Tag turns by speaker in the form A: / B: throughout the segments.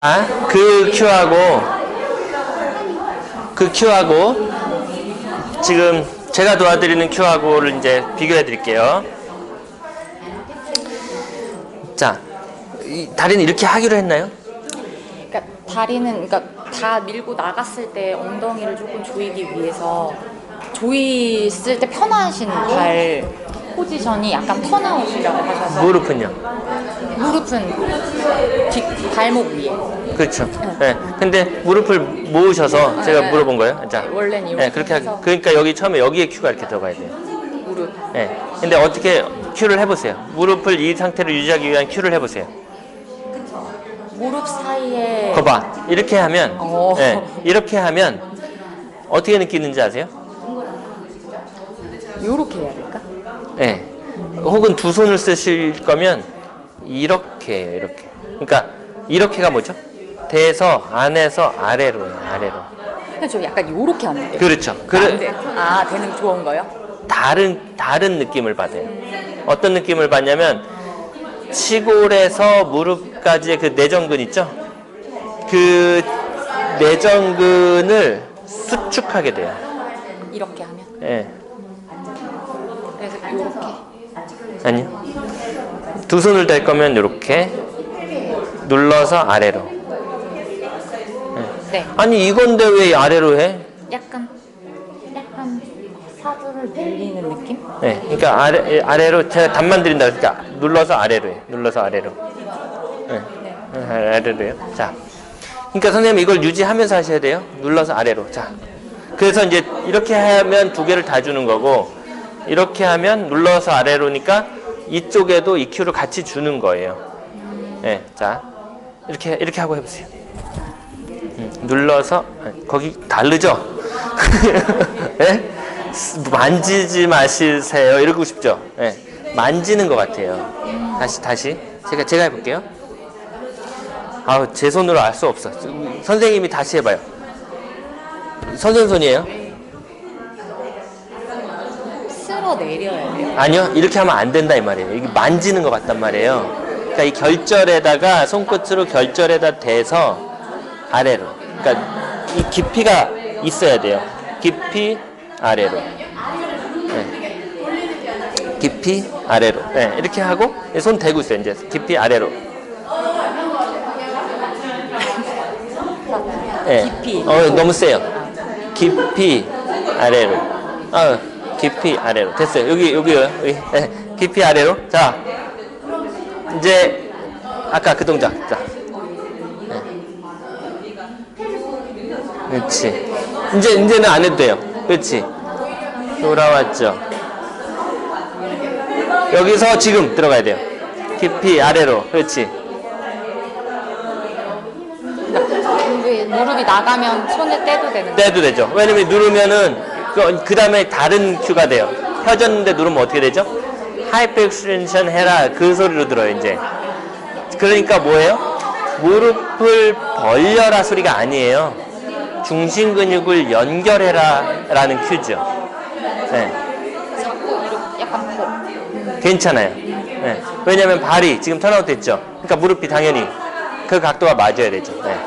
A: 아, 그 큐하고 그 큐하고 지금 제가 도와드리는 큐하고를 이제 비교해 드릴게요. 자, 이 다리는 이렇게 하기로 했나요?
B: 그러니까 다리는 그러니까 다 밀고 나갔을 때 엉덩이를 조금 조이기 위해서 조이쓸 때 편하신 발 포지션이 약간 턴아웃이라고 하셔서
A: 무릎은요?
B: 무릎은 뒷 발목 위에
A: 그렇죠. 네. 근데 무릎을 모으셔서 제가
B: 네.
A: 물어본 거예요. 자,
B: 원래는 이렇게
A: 네, 그렇게.
B: 해서.
A: 그러니까 여기 처음에 여기에 큐가 이렇게 들어가야 돼요.
B: 무릎
A: 네. 근데 어떻게 큐를 해보세요. 무릎을 이 상태로 유지하기 위한 큐를 해보세요.
B: 무릎 사이에
A: 거봐. 이렇게 하면,
B: 어.
A: 네, 이렇게 하면 어떻게 느끼는지 아세요?
B: 요렇게 해야 될까?
A: 네. 혹은 두 손을 쓰실 거면 이렇게. 이렇게. 그러니까 이렇게가 뭐죠? 대에서 안에서 아래로 아래로.
B: 근데 저 약간 요렇게 하는데
A: 그렇죠.
B: 안
A: 그래,
B: 돼. 아 되는 좋은 거요?
A: 다른 다른 느낌을 받아요. 어떤 느낌을 받냐면 치골에서 무릎까지의 그 내전근 있죠? 그 내전근을 수축하게 돼요.
B: 이렇게 하면
A: 예.
B: 그래서 요렇게
A: 아니요. 두 손을 댈 거면 이렇게 눌러서 아래로.
B: 네
A: 아니 이건데 왜 아래로 해?
B: 약간 약간 사두를 늘리는 느낌?
A: 네, 그러니까 아래 아래로 제가 답만 드린다 그러니까 눌러서 아래로 해. 눌러서 아래로. 네. 아래로 해요. 자. 그러니까 선생님 이걸 유지하면서 하셔야 돼요. 눌러서 아래로. 자. 그래서 이제 이렇게 하면 두 개를 다 주는 거고 이렇게 하면 눌러서 아래로니까 이쪽에도 EQ를 같이 주는 거예요. 네. 자. 이렇게 이렇게 하고 해 보세요. 음, 눌러서 거기 다르죠? 예? 만지지 마시세요. 이러고 싶죠? 예. 만지는 것 같아요. 다시 다시 제가 제가 해볼게요. 아우 제 손으로 알 수 없어. 선생님이 다시 해봐요. 선생님 손이에요?
B: 쓸어 내려야 돼요.
A: 아니요 이렇게 하면 안 된다 이 말이에요. 이게 만지는 것 같단 말이에요. 그러니까 이 결절에다가 손끝으로 결절에다 대서 아래로. 그러니까 이 깊이가 있어야 돼요. 깊이 아래로. 네. 깊이 아래로. 네, 이렇게 하고 손 대고 있어요. 이제 깊이 아래로. 네.
B: 깊이.
A: 어 너무 세요. 깊이 아래로. 어 깊이 아래로. 됐어요. 여기 여기요. 여기. 네. 깊이 아래로. 자 이제 아까 그 동작. 자. 네. 그렇지. 이제 이제는 안 해도 돼요. 그렇지. 돌아왔죠. 여기서 지금 들어가야 돼요. 깊이 아래로. 그렇지.
B: 무릎이 나가면 손을 떼도 되는.
A: 떼도 되죠. 왜냐면 누르면은 그, 그 다음에 다른 큐가 돼요. 펴졌는데 누르면 어떻게 되죠? 하이퍼 익스텐션 해라 그 소리로 들어요 이제. 그러니까 뭐예요? 무릎을 벌려라 소리가 아니에요. 중심 근육을 연결해라 라는 큐죠. 네, 괜찮아요. 네. 왜냐면 발이 지금 턴아웃 됐죠. 그러니까 무릎이 당연히 그 각도가 맞아야 되죠. 네.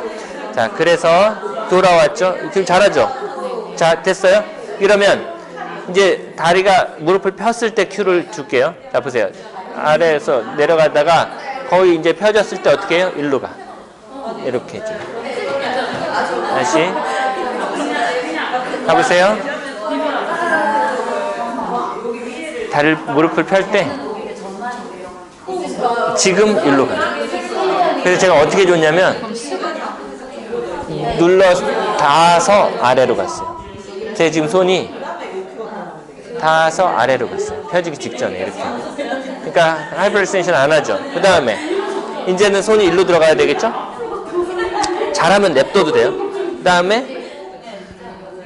A: 자, 그래서 돌아왔죠. 지금 잘하죠. 자, 됐어요? 이러면 이제 다리가 무릎을 폈을 때 큐를 줄게요. 자, 보세요. 아래에서 내려가다가 거의 이제 펴졌을 때 어떻게 해요? 일로 가. 이렇게 해줘. 다시. 가보세요. 다리를, 무릎을 펼 때 지금 일로 가요. 그래서 제가 어떻게 줬냐면 눌러 닿아서 아래로 갔어요. 제 지금 손이 닿아서 아래로 갔어요. 펴지기 직전에 이렇게. 그러니까 하이퍼렉스텐션 안 하죠. 그 다음에 이제는 손이 일로 들어가야 되겠죠? 잘하면 냅둬도 돼요. 그 다음에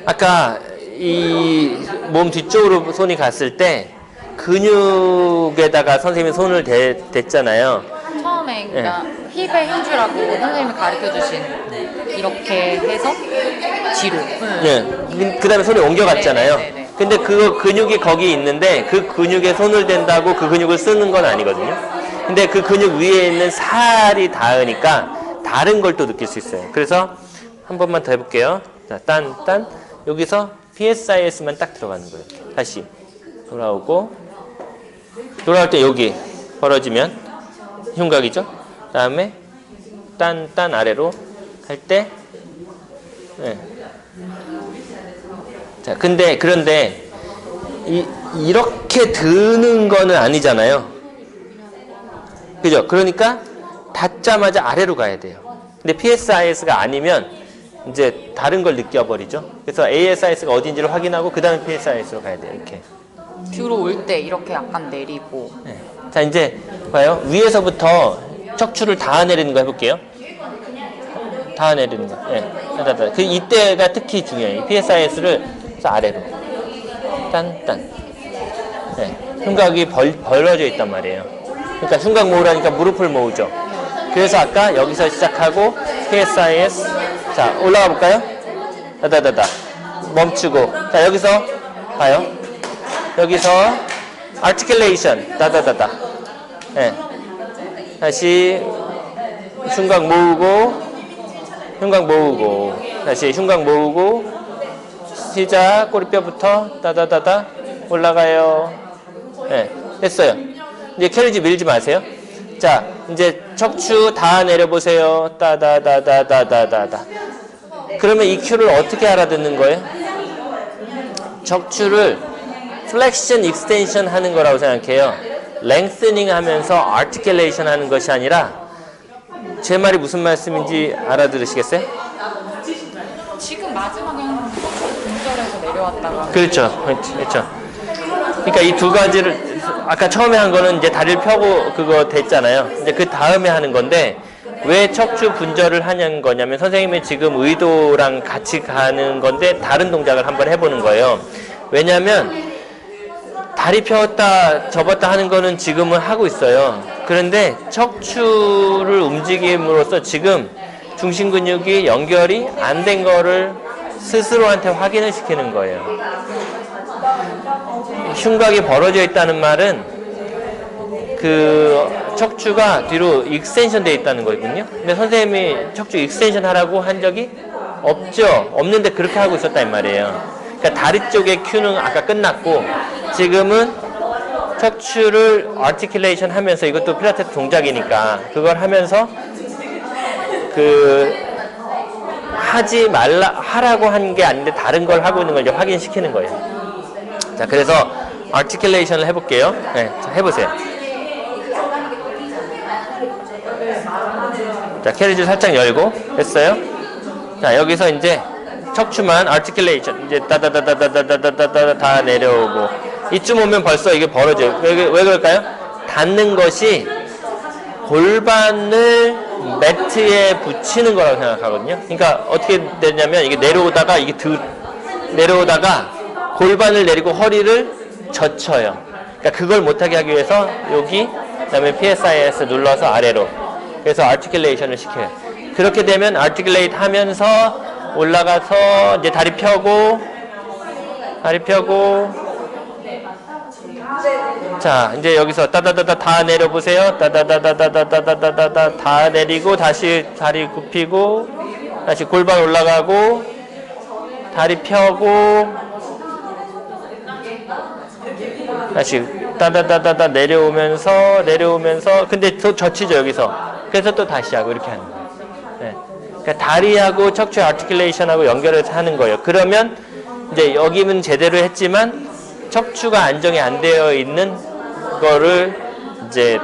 A: 아까 이 몸 뒤쪽으로 손이 갔을 때 근육에다가 선생님이 손을 대, 댔잖아요.
B: 처음에 그러니까 힙의 힘주라고 선생님이 가르쳐 주신 이렇게 해서 뒤로.
A: 예. 그 다음에 손이 옮겨갔잖아요.
B: 네, 네, 네.
A: 근데 그 근육이 거기 있는데 그 근육에 손을 댄다고 그 근육을 쓰는 건 아니거든요. 근데 그 근육 위에 있는 살이 닿으니까 다른 걸 또 느낄 수 있어요. 그래서 한 번만 더 해볼게요. 자, 딴, 딴. 여기서 PSIS만 딱 들어가는 거예요. 다시 돌아오고 돌아올 때 여기 벌어지면 흉곽이죠. 다음에 딴, 딴 아래로 할 때 네. 자, 근데 그런데 이, 이렇게 드는 거는 아니잖아요. 그죠? 그러니까 닿자마자 아래로 가야 돼요. 근데 PSIS가 아니면 이제 다른 걸 느껴버리죠. 그래서 ASIS가 어딘지를 확인하고 그 다음에 PSIS로 가야 돼요. 이렇게.
B: 들어올 때 이렇게 약간 내리고
A: 네. 자, 이제 봐요. 위에서부터 척추를 닿아 내리는 거 해볼게요. 닿아 내리는 거. 예. 네. 그 이때가 특히 중요해요. PSIS를 아래로. 딴, 딴. 네. 흉곽이 벌, 벌어져 있단 말이에요. 그러니까 흉곽 모으라니까 무릎을 모으죠. 그래서 아까 여기서 시작하고 PSIS. 자, 올라가 볼까요? 다다다다. 멈추고. 자, 여기서 봐요. 여기서 articulation. 다다다다. 네. 다시 흉곽 모으고 흉곽 모으고 다시 흉곽 모으고 시작 꼬리뼈부터 따다다다 올라가요. 네, 됐어요. 이제 캐리지 밀지 마세요. 자, 이제 척추 다 내려보세요. 따다다다다다다다. 그러면 이 큐를 어떻게 알아듣는 거예요? 척추를 플렉션 익스텐션 하는 거라고 생각해요. 랭스닝 하면서 아티큘레이션 하는 것이 아니라 제 말이 무슨 말씀인지 알아들으시겠어요?
B: 지금 마지막에 한 분절에서 내려왔다가
A: 그렇죠. 그렇죠. 그러니까 이 두 가지를 아까 처음에 한 거는 이제 다리를 펴고 그거 됐잖아요. 이제 그 다음에 하는 건데 왜 척추 분절을 하는 거냐면 선생님의 지금 의도랑 같이 가는 건데 다른 동작을 한번 해보는 거예요. 왜냐하면 다리 펴었다 접었다 하는 거는 지금은 하고 있어요. 그런데 척추를 움직임으로써 지금 중심 근육이 연결이 안 된 거를 스스로한테 확인을 시키는 거예요. 흉곽이 벌어져 있다는 말은 그 척추가 뒤로 익스텐션 돼 있다는 거거든요. 근데 선생님이 척추 익스텐션 하라고 한 적이 없죠. 없는데 그렇게 하고 있었다 이 말이에요. 그러니까 다리 쪽의 큐는 아까 끝났고 지금은 척추를 아티큘레이션 하면서 이것도 필라테스 동작이니까 그걸 하면서 그 하지 말라 하라고 한 게 아닌데 다른 걸 하고 있는 걸 이제 확인시키는 거예요. 자, 그래서 아티큘레이션을 해볼게요. 네, 자, 해보세요. 자, 캐리지 살짝 열고 됐어요. 자, 여기서 이제 척추만 아티큘레이션 이제 따다다다다다다다다 다 내려오고 이쯤 오면 벌써 이게 벌어져요. 왜, 왜 그럴까요? 닿는 것이 골반을 매트에 붙이는 거라고 생각하거든요. 그러니까 어떻게 되냐면 이게 내려오다가 이게 드, 내려오다가 골반을 내리고 허리를 젖혀요. 그러니까 그걸 못하게 하기 위해서 여기 그다음에 PSIS 눌러서 아래로 그래서 아티큘레이션을 시켜요. 그렇게 되면 아티큘레이트 하면서 올라가서 이제 다리 펴고 다리 펴고 자, 이제 여기서 따다다다 다 내려보세요. 따다다다다다다다다다 다 내리고 다시 다리 굽히고 다시 골반 올라가고 다리 펴고 다시 따다다다다 내려오면서 내려오면서 근데 또 젖히죠 여기서 그래서 또 다시 하고 이렇게 하는 거예요. 네. 그러니까 다리하고 척추 아티큘레이션하고 연결해서 하는 거예요. 그러면 이제 여기는 제대로 했지만 척추가 안정이 안 되어 있는 거를 이제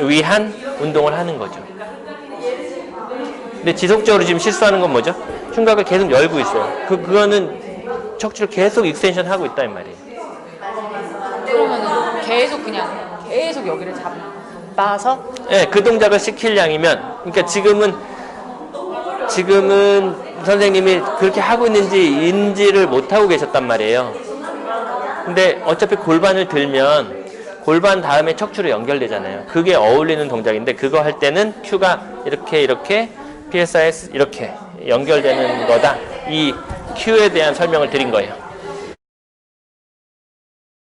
A: 위한 운동을 하는 거죠. 근데 지속적으로 지금 실수하는 건 뭐죠? 흉곽을 계속 열고 있어요. 그 그거는 척추를 계속 익스텐션 하고 있다 이 말이에요.
B: 그러면은 계속 그냥 계속 여기를 잡아서
A: 예, 그 동작을 시킬 양이면, 그러니까 지금은, 지금은 선생님이 그렇게 하고 있는지 인지를 못하고 계셨단 말이에요. 근데 어차피 골반을 들면 골반 다음에 척추로 연결되잖아요. 그게 어울리는 동작인데 그거 할 때는 큐가 이렇게 이렇게 PSIS 이렇게 연결되는 거다. 이 큐에 대한 설명을 드린 거예요.